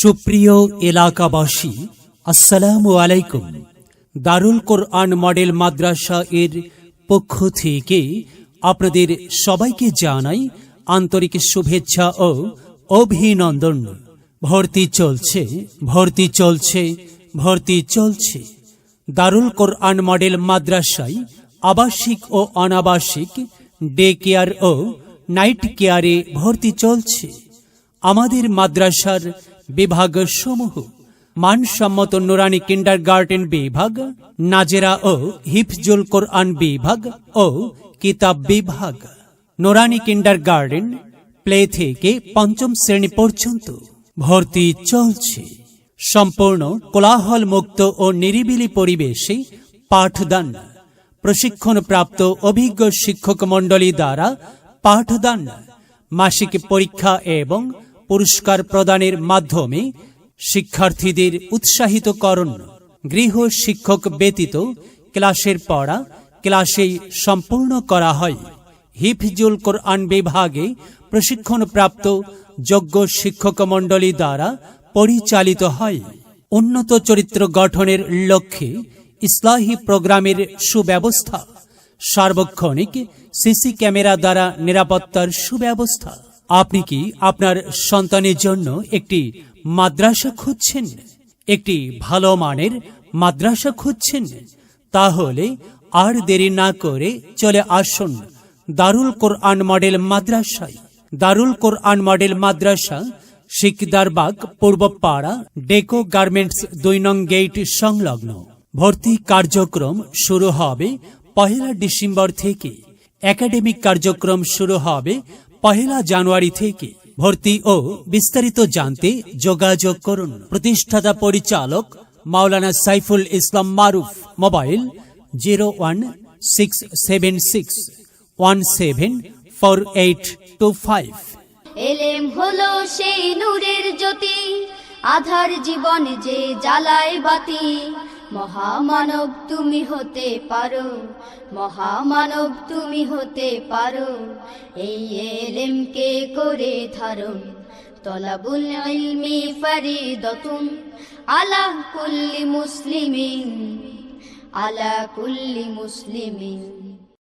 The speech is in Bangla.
সুপ্রিয় এলাকাবাসী, আসসালামু আলাইকুম। দারুল কোরআন মডেল মাদ্রাসা এর পক্ষ থেকে আপনাদের সবাইকে জানাই আন্তরিক শুভেচ্ছা ও অভিনন্দন। ভর্তি চলছে ভর্তি চলছে ভর্তি চলছে। দারুল কোরআন মডেল মাদ্রাসায় আবাসিক ও অনাবাসিক, ডে কেয়ার ও নাইট কেয়ারে ভর্তি চলছে। আমাদের মাদ্রাসার বিভাগ সমূহ। মানসম্মত নুরানি কিন্ডার গার্ডেন বিভাগ, নাজেরা ও হিফজুল কোরআন বিভাগ ও কিতাব বিভাগ। নুরানি কিন্ডার গার্ডেন প্লে থেকে পঞ্চম শ্রেণি পর্যন্ত ভর্তি চলছে। সম্পূর্ণ কোলাহল মুক্ত ও নিরিবিলি পরিবেশে পাঠদান। প্রশিক্ষণপ্রাপ্ত অভিজ্ঞ শিক্ষক মণ্ডলী দ্বারা পাঠদান। মাসিক পরীক্ষা এবং পুরস্কার প্রদানের মাধ্যমে শিক্ষার্থীদের উৎসাহিত করণ গৃহ শিক্ষক ব্যতীত ক্লাসের পড়া, ক্লাসেই সম্পূর্ণ করা হয়। হিফজুল কোরআন বিভাগে প্রশিক্ষণপ্রাপ্ত যোগ্য শিক্ষক মণ্ডলী দ্বারা পরিচালিত হয়। উন্নত চরিত্র গঠনের লক্ষ্যে ইসলাহী প্রোগ্রামের সুব্যবস্থা, সার্বক্ষণিক সিসি ক্যামেরা দ্বারা নিরাপত্তার সুব্যবস্থা। আপনি কি আপনার সন্তানের জন্য একটি মাদ্রাসা খুঁজছেন? একটি ভালো মানের মাদ্রাসা খুঁজছেন? তাহলে আর দেরি না করে চলে আসুন দারুল কোরআন মডেল মাদ্রাসায়। Darul Quran model Madrasa Shikdarbag Purbapara, Deco garments দুই নং গেট সংলগ্ন। ভর্তি কার্যক্রম শুরু হবে পহেলা ডিসেম্বর থেকে। একাডেমিক কার্যক্রম শুরু হবে পহেলা জানুয়ারি থেকে ভর্তি ও বিস্তারিত জানতে যোগাযোগ করুন। প্রতিষ্ঠাতা পরিচালক মাওলানা Saiful Islam Maruf. Mobile zero one six seven six one seven four eight two five. হলো সেই নূরের জ্যোতি। আধার জীবন যে জ্বালায় বাতি, মহামানব তুমি হতে পারো, মহামানব তুমি হতে পারো, এই এলেমকে করে ধারণ, তলাবুল ইলমি ফারিদতুন, আলা কুল্লি মুসলিমিন, আলা কুল্লি মুসলিমিন।